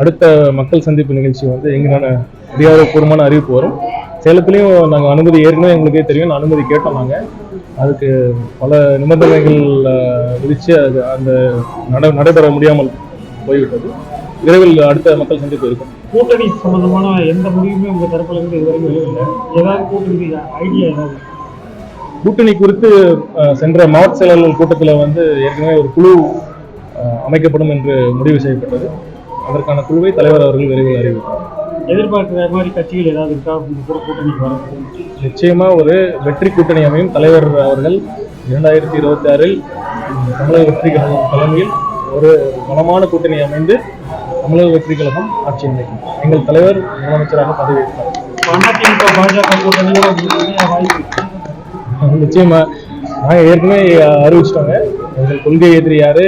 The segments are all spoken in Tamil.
அடுத்த மக்கள் சந்திப்பு நிகழ்ச்சி வந்து எங்களான அதிகாரப்பூர்வமான அறிவிப்பு வரும். சேலத்துலேயும் நாங்கள் அனுமதி ஏற்கனவே எங்களுக்கே தெரியும். அனுமதி கேட்டோம் நாங்கள் அதுக்கு பல நிபந்தனைகள் விதிச்சு அது அந்த நட நடைபெற முடியாமல் போய்விட்டது. விரைவில் அடுத்த மக்கள் சந்திப்பு இருக்கும். கூட்டணி சம்பந்தமான எந்த முடிவுமே உங்க தரப்புல இருந்து இதுவரைக்கும் வெளியில ஏதாவது கூட்டணி ஐடியா ஏதாவது? கூட்டணி குறித்து சென்ற மாவட்ட செயலாளர்கள் கூட்டத்தில் வந்து ஏற்கனவே ஒரு குழு அமைக்கப்படும் என்று முடிவு செய்யப்பட்டது. அதற்கான குழுவை தலைவர் அவர்கள் விரைவில் அறிவிப்பார் எதிர்பார்க்கிற மாதிரி கட்சிகள் ஏதாவது இருக்கா? உங்க கூட கூட்டணிக்கு வர நிச்சயமா ஒரு வெற்றி கூட்டணி அமையும். தலைவர் அவர்கள் இரண்டாயிரத்தி இருபத்தி ஆறில் தமிழக வெற்றி கழகம் தலைமையில் ஒரு பலமான கூட்டணி அமைந்து தமிழக வெற்றி கழகம் ஆட்சி அமைக்கும். எங்கள் தலைவர் முதலமைச்சராக பதவியேற்றார். அதிமுக பாஜக கூட்டணியோட நிறைய வாய்ப்பு? இருக்கு. நிச்சயமா. நாங்க ஏற்கனவே அறிவிச்சிட்டோங்க. எங்கள் கொள்கை எதிரி யாரு?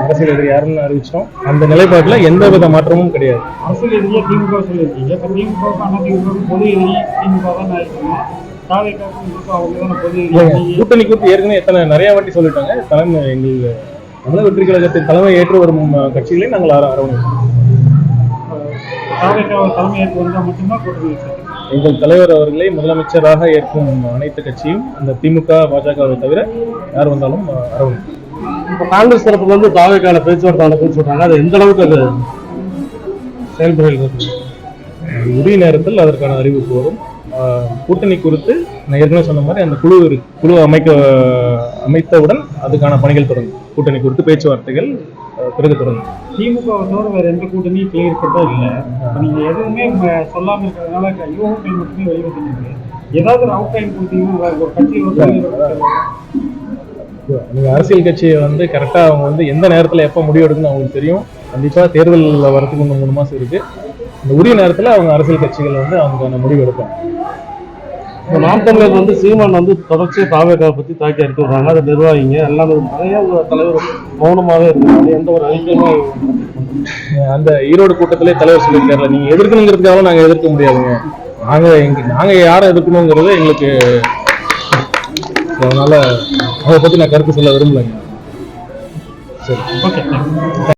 அரசியல் எதிரி யாருன்னு அறிவிச்சிட்டோம் அந்த நிலைப்பாட்டில் எந்த வித மாற்றமும் கிடையாது. அரசியல் திமுக சொல்லியிருக்கீங்க. இப்போ திமுக பொது எதிரி திமுக தான் கூட்டணி குறித்து ஏற்கனவே எத்தனை நிறைய வாட்டி சொல்லிட்டாங்க. தலைமை எங்கள் தமிழக வெற்றி கழகத்தின் தலைமை ஏற்று வரும் கட்சிகளை நாங்கள் அர- அரவணைப்போம். தாவேக்காவை தலைமை ஏற்று வந்தால் மட்டும்தான் கூட்டணி எங்கள் தலைவர் அவர்களை முதலமைச்சராக ஏற்கும் அனைத்து கட்சியும் அந்த திமுக பாஜகவை தவிர யார் வந்தாலும் அஹ், அரவணைப்போம். இப்போ காங்கிரஸ் தரப்புல இருந்து தாவேக்கான பேச்சுவார்த்தை நடக்குன்னு சொல்றாங்க. அது எந்த அளவுக்கு அது செயல்முறையில் இருக்கு? உரிய நேரத்தில் அதற்கான அறிவிப்பு வரும். கூட்டணி குறித்து நான் ஏற்கனவே சொன்ன மாதிரி அந்த குழு. குழு அமைக்க அமைத்தவுடன் அதுக்கான பணிகள் தொடங்கும். கூட்டணி குறித்து பேச்சுவார்த்தைகள் பிறகு தொடங்கும். திமுகவை தவிர வேற எந்த கூட்டணியும் கிளியர் கட்டா இல்லை. நீங்க எதுவுமே சொல்லாம இருக்கிறதுனால யூகங்கள் மட்டுமே வெளியே தெரியுது ஏதாவது ஒரு அவுட் டைம் கொடுத்தீங்கன்னா ஒரு கட்சி வந்து நீங்க அரசியல் கட்சியை வந்து கரெக்டா அவங்க வந்து எந்த நேரத்துல எப்ப முடிவு எடுக்கணும்னு அவங்களுக்கு தெரியும். கண்டிப்பா தேர்தல் வரதுக்கு இன்னும் மூணு மாசம் இருக்கு. இந்த உரிய நேரத்துல அவங்க அரசியல் கட்சிகள் வந்து அவங்க முடிவு எடுப்பாங்க. இப்போ நாம் தமிழர் வந்து சீமான் வந்து தொடர்ச்சியாக தாவேக்காவை பற்றி தாக்கி அடித்து விடுறாங்க. அதை நிர்வாகிங்க எல்லாமே நிறைய தலைவர் மௌனமாகவே இருக்காங்க எந்த ஒரு ஐக்கியமாக அந்த ஈரோடு கூட்டத்திலே தலைவர் சொல்லியிருக்காருல நீங்க எதிர்க்கணுங்கிறதுக்காக நாங்க எதிர்க்க முடியாதுங்க. நாங்க எங்க நாங்க யாரை எதிர்க்கணுங்கிறது எங்களுக்கு அதனால அதை பத்தி நான் கருத்து சொல்ல விரும்பலைங்க. சரி. ஓகே